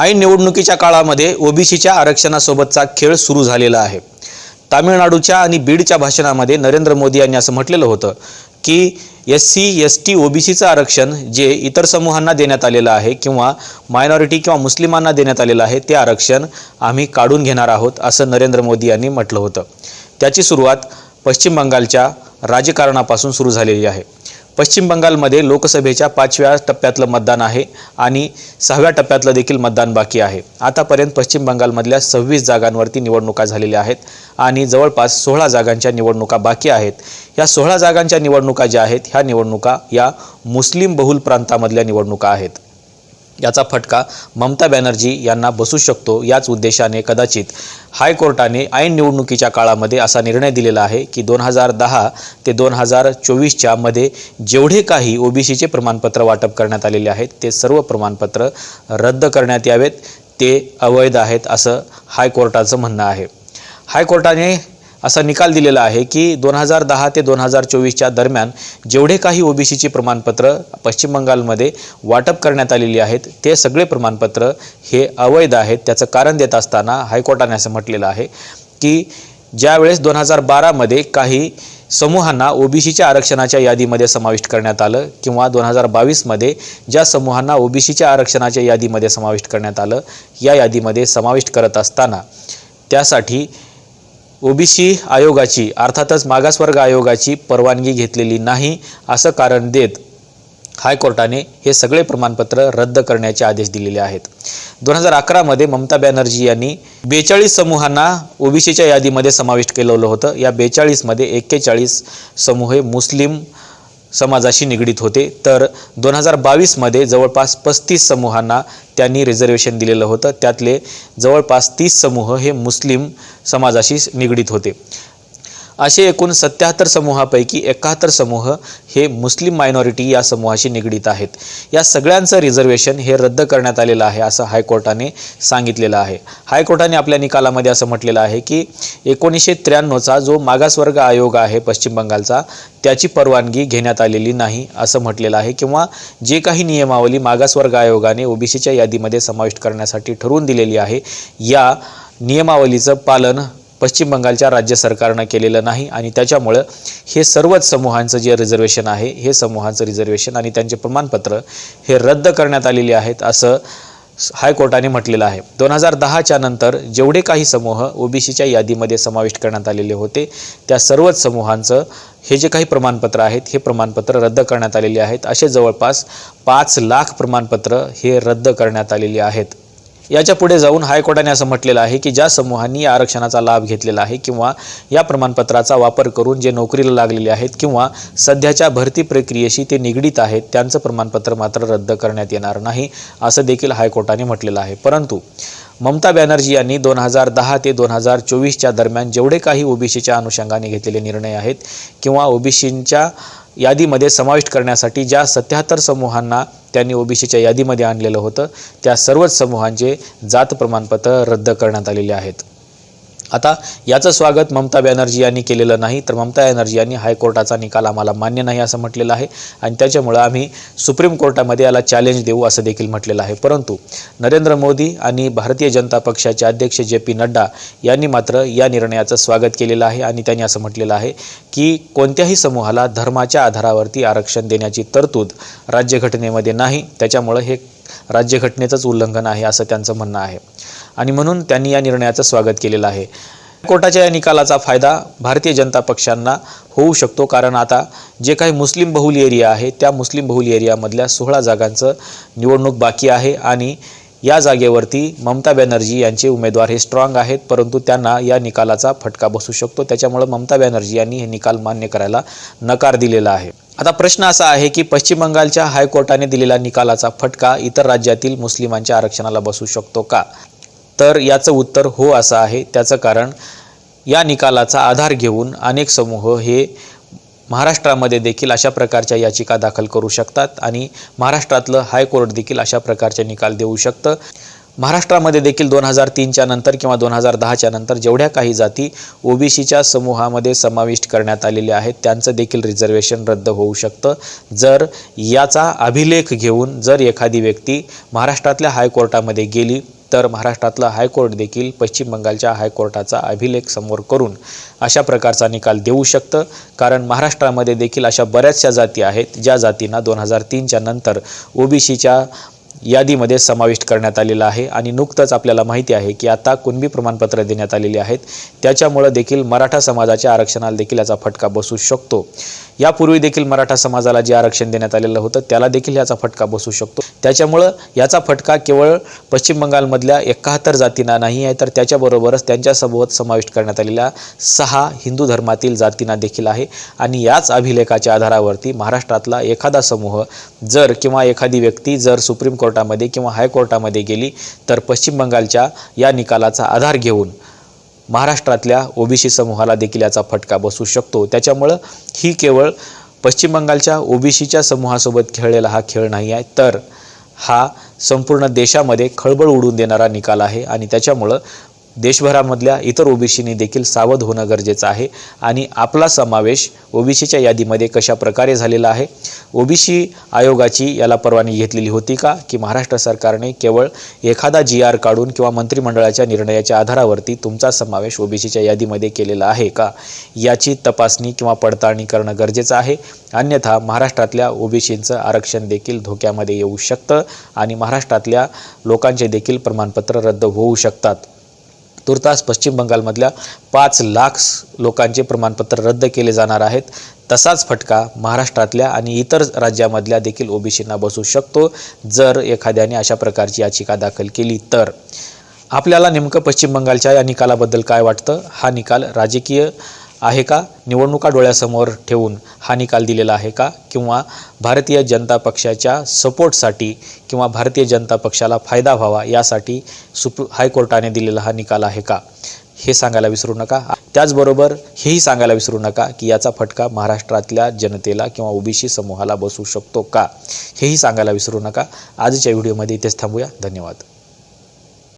ऐन निवडणुकीच्या काळामध्ये ओबीसीच्या आरक्षणासोबतचा खेळ सुरू झालेला आहे. तामिळनाडूच्या आणि बीडच्या भाषणामध्ये नरेंद्र मोदी यांनी असं म्हटलेलं होतं की एस सी एस टी ओबीसीचं आरक्षण जे इतर समूहांना देण्यात आलेलं आहे किंवा मायनॉरिटी किंवा मुस्लिमांना देण्यात आलेलं आहे ते आरक्षण आम्ही काढून घेणार आहोत असं नरेंद्र मोदी यांनी म्हटलं होतं. त्याची सुरुवात पश्चिम बंगालच्या राजकारणापासून सुरू झालेली आहे. पश्चिम बंगालमध्ये लोकसभेच्या पाचव्या टप्प्यातलं मतदान आहे आणि सहाव्या टप्प्यातलं देखील मतदान बाकी आहे. आतापर्यंत पश्चिम बंगालमधल्या सव्वीस जागांवरती निवडणुका झालेल्या आहेत आणि जवळपास सोळा जागांच्या निवडणुका बाकी आहेत. या सोळा जागांच्या निवडणुका ज्या आहेत ह्या निवडणुका या मुस्लिम बहुल प्रांतामधल्या निवडणुका आहेत. याचा फटका ममता बॅनर्जी यांना बसू शकतो याच उद्देशाने कदाचित हायकोर्टाने ऐन निवडणुकीच्या काळामध्ये असा निर्णय दिलेला आहे की दोन हजार दहा ते दोन हजार चोवीसच्या मध्ये जेवढे काही ओबीसीचे प्रमाणपत्र वाटप करण्यात आलेले आहेत ते सर्व प्रमाणपत्र रद्द करण्यात यावेत ते अवैध आहेत असं हायकोर्टाचं म्हणणं आहे. हायकोर्टाने असा निकाल दिलेला आहे की दोन हजार दहा ते दोन हजार चोवीसच्या दरम्यान जेवढे काही ओबीसीची प्रमाणपत्र पश्चिम बंगालमध्ये वाटप करण्यात आलेली आहेत ते सगळे प्रमाणपत्र हे अवैध आहेत. त्याचं कारण देत असताना हायकोर्टाने असं म्हटलेलं आहे की ज्यावेळेस दोन हजार बारामध्ये काही समूहांना ओबीसीच्या आरक्षणाच्या यादीमध्ये समाविष्ट करण्यात आलं किंवा दोन हजार बावीसमध्ये ज्या समूहांना ओबीसीच्या आरक्षणाच्या यादीमध्ये समाविष्ट करण्यात आलं या यादीमध्ये समाविष्ट करत असताना त्यासाठी ओबीसी आयोगाची अर्थातच मागासवर्ग आयोगाची परवानगी घेतलेली नाही असं कारण देत हायकोर्टाने हे सगळे प्रमाणपत्र रद्द करण्याचे आदेश दिलेले आहेत. दोन हजार अकरामध्ये ममता बॅनर्जी यांनी बेचाळीस समूहांना ओबीसीच्या यादीमध्ये समाविष्ट केलेलं होतं. या बेचाळीसमध्ये एक्केचाळीस समूह मुस्लिम समाजाशी निगडीत होते. तर दोन हजार बावीसमध्ये जवळपास पस्तीस समूहांना त्यांनी रिझर्वेशन दिलेलं होतं. त्यातले जवळपास तीस समूह हे मुस्लिम समाजाशी निगडीत होते. असे एकूण सत्याहत्तर समूहापैकी एकाहत्तर समूह हे मुस्लिम मायनॉरिटी या समूहाशी निगडीत आहेत. या सगळ्यांचं रिझर्वेशन हे रद्द करण्यात आलेलं आहे असं हायकोर्टाने सांगितलेलं आहे. हायकोर्टाने आपल्या निकालामध्ये असं म्हटलेलं आहे की एकोणीसशे त्र्याण्णवचा जो मागासवर्ग आयोग आहे पश्चिम बंगालचा त्याची परवानगी घेण्यात आलेली नाही असं म्हटलेलं आहे किंवा जे काही नियमावली मागासवर्ग आयोगाने ओबीसीच्या यादीमध्ये समाविष्ट करण्यासाठी ठरवून दिलेली आहे या नियमावलीचं पालन पश्चिम बंगालच्या राज्य सरकारनं केलेलं नाही आणि त्याच्यामुळं हे सर्वच समूहांचं जे रिझर्वेशन आहे हे समूहांचं रिझर्वेशन आणि त्यांचे प्रमाणपत्र हे रद्द करण्यात आलेले आहेत असं हायकोर्टाने म्हटलेलं आहे. दोन हजार दहाच्या नंतर जेवढे काही समूह ओबीसीच्या यादीमध्ये समाविष्ट करण्यात आलेले होते त्या सर्वच समूहांचं हे जे काही प्रमाणपत्र आहेत हे प्रमाणपत्र रद्द करण्यात आलेले आहेत. असे जवळपास पाच लाख प्रमाणपत्र हे रद्द करण्यात आलेले आहेत. याच्यापुढे जाऊन हायकोर्टाने असं म्हटलेलं आहे की ज्या समूहांनी या आरक्षणाचा लाभ घेतलेला आहे किंवा या प्रमाणपत्राचा वापर करून जे नोकरीला लागलेले आहेत किंवा सध्याच्या भरती प्रक्रियेशी ते निगडीत आहेत त्यांचं प्रमाणपत्र मात्र रद्द करण्यात येणार नाही असं देखील हायकोर्टाने म्हटलेलं आहे. परंतु ममता बॅनर्जी यांनी दोन हजार दहा ते दोन हजार चोवीसच्या दरम्यान जेवढे काही ओबीसीच्या अनुषंगाने घेतलेले निर्णय आहेत किंवा ओबीसींच्या यादीमध्ये समाविष्ट करण्यासाठी ज्या सत्याहत्तर समूहांना त्यांनी ओबीसीच्या यादीमध्ये आणलेलं होतं त्या सर्वच समूहांचे जात प्रमाणपत्र रद्द करण्यात आलेले आहेत. आता याचं स्वागत ममता बॅनर्जी यांनी केलेलं नाही तर ममता बॅनर्जी यांनी हायकोर्टाचा निकाल आम्हाला मान्य नाही असं म्हटलेलं आहे. आणि त्याच्यामुळं आम्ही सुप्रीम कोर्टामध्ये याला चॅलेंज देऊ असं देखील म्हटलेलं आहे. परंतु नरेंद्र मोदी आणि भारतीय जनता पक्षाचे अध्यक्ष जे पी नड्डा यांनी मात्र या निर्णयाचं स्वागत केलेलं आहे आणि त्यांनी असं म्हटलेलं आहे की कोणत्याही समूहाला धर्माच्या आधारावरती आरक्षण देण्याची तरतूद राज्यघटनेमध्ये नाही. त्याच्यामुळं हे राज्यघटनेचंच उल्लंघन आहे असं त्यांचं म्हणणं आहे. आणि म्हणून त्यांनी या निर्णयाचं स्वागत केलेलं आहे. कोर्टाच्या या निकालाचा फायदा भारतीय जनता पक्षांना होऊ शकतो कारण आता जे काही मुस्लिम बहुल एरिया आहे त्या मुस्लिम बहुल एरियामधल्या सोळा जागांचं निवडणूक बाकी आहे आणि या जागेवरती ममता बॅनर्जी यांचे उमेदवार हे स्ट्रॉंग आहेत परंतु त्यांना या निकालाचा फटका बसू शकतो. त्याच्यामुळं ममता बॅनर्जी यांनी हे निकाल मान्य करायला नकार दिलेला आहे. आता प्रश्न असा आहे की पश्चिम बंगालच्या हायकोर्टाने दिलेला निकालाचा फटका इतर राज्यातील मुस्लिमांच्या आरक्षणाला बसू शकतो का? तर याचं उत्तर हो असं आहे. त्याचं कारण या निकालाचा आधार घेऊन अनेक समूह हे महाराष्ट्रामध्ये देखील अशा प्रकारच्या याचिका दाखल करू शकतात आणि महाराष्ट्रातलं हायकोर्ट देखील अशा प्रकारचे निकाल देऊ शकतं. महाराष्ट्रामध्ये देखील दोन हजार तीनच्या नंतर किंवा दोन हजार दहाच्या नंतर जेवढ्या काही जाती ओबीसीच्या समूहामध्ये समाविष्ट करण्यात आलेल्या आहेत त्यांचं देखील रिझर्वेशन रद्द होऊ शकतं. जर याचा अभिलेख घेऊन जर एखादी व्यक्ती महाराष्ट्रातल्या हायकोर्टामध्ये गेली तर महाराष्ट्रातलं हायकोर्ट देखील पश्चिम बंगालच्या हायकोर्टाचा अभिलेख समोर करून अशा प्रकारचा निकाल देऊ शकतं. कारण महाराष्ट्रामध्ये देखील अशा बऱ्याचशा जाती आहेत ज्या जातींना दोन हजार तीनच्या नंतर ओबीसीच्या यादीमध्ये समाविष्ट करण्यात आलेला आहे आणि नुकतंच आपल्याला माहिती आहे की आता कुणबी प्रमाणपत्र देण्यात आलेली आहेत. त्याच्यामुळं देखील मराठा समाजाच्या आरक्षणाला देखील याचा फटका बसू शकतो. यापूर्वी देखील मराठा समाजाला जे आरक्षण देण्यात आलेलं होतं त्याला देखील याचा फटका बसू शकतो. त्याच्यामुळं याचा फटका केवळ पश्चिम बंगालमधल्या एकाहत्तर जातींना नाही आहे तर त्याच्याबरोबरच त्यांच्यासोबत समाविष्ट करण्यात आलेल्या सहा हिंदू धर्मातील जातींना देखील आहे. आणि याच अभिलेखाच्या आधारावरती महाराष्ट्रातला एखादा समूह जर किंवा एखादी व्यक्ती जर सुप्रीम कोर्ट कोर्टामध्ये किंवा हायकोर्टामध्ये गेली तर पश्चिम बंगालच्या या निकालाचा आधार घेऊन महाराष्ट्रातल्या ओबीसी समूहाला देखील याचा फटका बसू शकतो. त्याच्यामुळं ही केवळ पश्चिम बंगालच्या ओबीसीच्या समूहासोबत खेळलेला हा खेळ नाही आहे तर हा संपूर्ण देशामध्ये खळबळ उडून देणारा निकाल आहे आणि त्याच्यामुळं देशभरामधल्या इतर ओबीसीनी देखील सावध होणं गरजेचं आहे. आणि आपला समावेश ओबीसीच्या यादीमध्ये कशा प्रकारे झालेला आहे? ओबीसी आयोगाची याला परवानगी घेतलेली होती का? की महाराष्ट्र सरकारने केवळ एखादा जी आर काढून किंवा मंत्रिमंडळाच्या निर्णयाच्या आधारावरती तुमचा समावेश ओबीसीच्या यादीमध्ये केलेला आहे का? याची तपासणी किंवा पडताळणी करणं गरजेचं आहे. अन्यथा महाराष्ट्रातल्या ओबीसींचं आरक्षण देखील धोक्यामध्ये येऊ शकतं आणि महाराष्ट्रातल्या लोकांचे देखील प्रमाणपत्र रद्द होऊ शकतात. तुर्तास पश्चिम बंगालमधल्या पाच लाख लोकांचे प्रमाणपत्र रद्द केले जाणार आहेत. तसाच फटका महाराष्ट्रातल्या आणि इतर राज्यामधल्या देखील ओबीसींना बसू शकतो जर एखाद्याने अशा प्रकारची याचिका दाखल केली तर. आपल्याला नेमकं पश्चिम बंगालच्या या निकालाबद्दल काय वाटतं? हा निकाल राजकीय आहे का? निवडणुका डोळ्यासमोर ठेवून हा निकाल दिलेला आहे का? किंवा भारतीय जनता पक्षाच्या सपोर्टसाठी किंवा भारतीय जनता पक्षाला फायदा व्हावा यासाठी सुप्र हायकोर्टाने दिलेला हा निकाल आहे का? हे सांगायला विसरू नका. त्याचबरोबर हेही सांगायला विसरू नका की याचा फटका महाराष्ट्रातल्या जनतेला किंवा ओबीसी समूहाला बसू शकतो का? हेही सांगायला विसरू नका. आजच्या व्हिडिओमध्ये इथेच थांबूया. धन्यवाद.